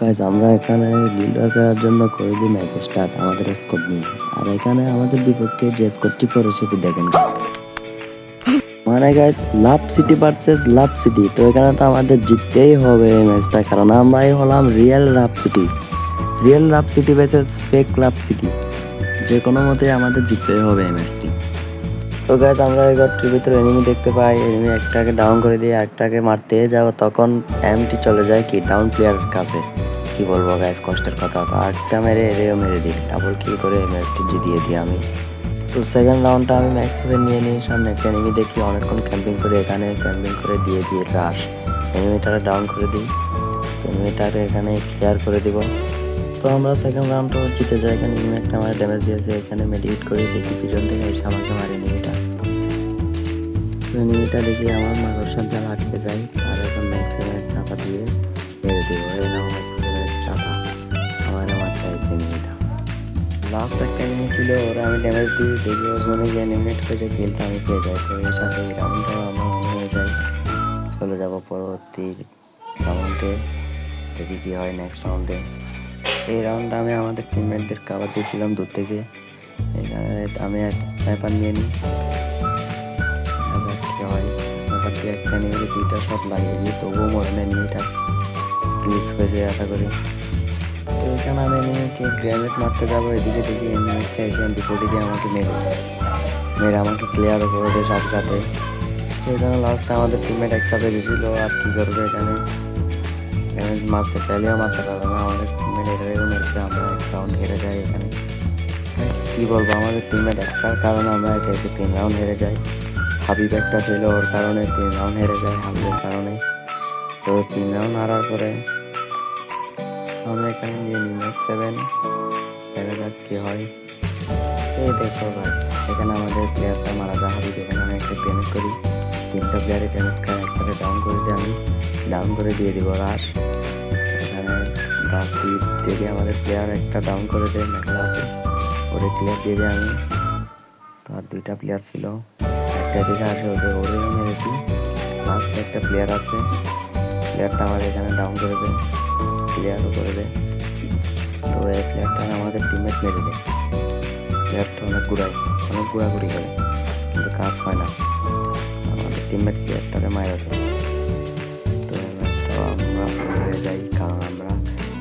Guys আমরা এখানে গিল্ডার দেওয়ার জন্য করে দিই ম্যাচ স্টার্ট আমাদের স্কোর নিয়ে। আর এখানে আমাদের বিপক্ষে যে স্কোরটি পড়ে সেটি দেখেন মানে guys Love City versus Love City তো এখানে তো আমাদের জিততেই হবে এই ম্যাচটা কারণ আমরাই হলাম real Love City real Love City versus fake Love City যে কোনো মতে আমাদের জিততেই হবে এই ম্যাচটি তো গাছ আমরা এই ঘরটির ভিতরে এনিমি দেখতে পাই। এনিমি একটাকে ডাউন করে দিয়ে একটাকে মারতে যাব, তখন এমটি চলে যায় কি ডাউন প্লেয়ারের কাছে। কি বলব গ্যাস কষ্টের কথা আটটা মেরে, এরেও মেরে দিই ডাবল কিল করে ম্যাচটি দিয়ে দিই আমি? তো সেকেন্ড রাউন্ডটা আমি ম্যাক্স সেভেন নিয়ে নিই। সামনে একটা এনিমি দেখি, অনেকক্ষণ ক্যাম্পিং করে এখানে ক্যাম্পিং করে দিয়ে দিয়ে রাশ এনিমিটারে ডাউন করে দিই। এনিমিটারে এখানে ক্লিয়ার করে দিব। তো আমরা সেকেন্ড রাউন্ডটা জিতে যাই। এখানে এনিমি একটা আমার ড্যামেজ দিয়েছে। এখানে মেডিকেট করে, দেখি পিছন থেকে এসে আমাকে মারে এনিমিটা এনিমিটা দেখি আমার মাকড়সার জাল আটকে যায়। লাস্ট একটা এনিমি ছিল, ওরা আমি ড্যামেজ দিই দেখি ও জোনে গিয়ে এলিমিনেট যায় কিলটা আমি পেয়ে যাই। তো এর সাথে এই রাউন্ডটা আমার মনে হয়ে যায়। চলে যাব পরবর্তী রাউন্ডে দেখি কি হয় নেক্সট রাউন্ডে এই রাউন্ডটা আমি আমাদের টিমমেটদের কাবার দিয়েছিলাম দূর থেকে। এখানে আমি স্নাইপার নিয়ে নিই। কি হয়। স্নাইপার দিয়ে একটা এনিমিকে দুইটা শট লাগিয়ে দিই, তবুও মরে না এনিমিটা ক্লিস হয়ে যায় আশা করি। এখানে আমি এনিমিকে গ্রেনেড মারতে যাব? এদিকে দেখি এনিমিকে এসে ডিপোটি দিয়ে আমাকে মেরে। মেরে আমাকে ক্লিয়ার করে সাথে সাথে। তো এখানে লাস্টে আমাদের টিমমেট একটা বেরিয়েছিল আর কী করবে এখানে? এখানে মারতে চাইলেও মারতে পারবে না। আমাদের টিমমেট এটাও মেরেছে আমরা রাউন্ড হেরে যাই এখানে। কি বলব? আমাদের টিমমেট একটার কারণে আমরা এটা একটু তিন রাউন্ড হেরে যাই। হাবিব একটা ছিল, ওর কারণে তিন রাউন্ড হেরে যায়, হাবিবের কারণে। তো তিন রাউন্ড হারার পরে আমরা এখানে নিয়ে নিই ম্যাক্স সেভেন দেখা যাক কি হয়। এই দেখো বাস এখানে আমাদের প্লেয়ারটা মারা যায় হাবিব এখানে আমি একটা গ্রেনেড করি। তিনটা প্লেয়ারে ড্যামেজ খায় একটাকে ডাউন করে দিয়ে আমি ডাউন করে দিয়ে দিব রাশ এখানে দিয়ে দিয়ে আমাদের প্লেয়ার একটা ডাউন করে দেয় মেঘলাতে ওরে ক্লিয়ার দিয়ে দিই আমি। তো আর দুইটা প্লেয়ার ছিল। একটা দিকে আসে, ওদের ওরেও মেরে দিই। লাস্ট একটা প্লেয়ার আছে। প্লেয়ারটা আমাদের এখানে ডাউন করে দেয়। ক্লিয়ারও করে দেয়। তো এই প্লেয়ারটা আমাদের টিমমেট মেরে দেয়। প্লেয়ারটা অনেক ঘুরায় অনেক ঘোরাঘুরি করে, কিন্তু কাজ হয় না। আমাদের টিমমেট প্লেয়ারটাকে মারা দেয়। তো এই ম্যাচটাও আমরা হয়ে যাই কারণ আমরা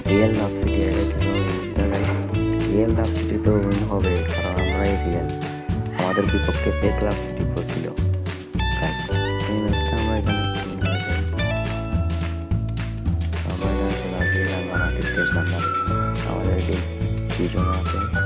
রিয়েল লাভ সিটি কিছু জায়গায় রিয়েল লাভ সিটি তো উইন হবে কারণ আমরাই রিয়েল আমাদের বিপক্ষে ফেক লাভ সিটি পড়ছিল আমরা এখানে চলে আসি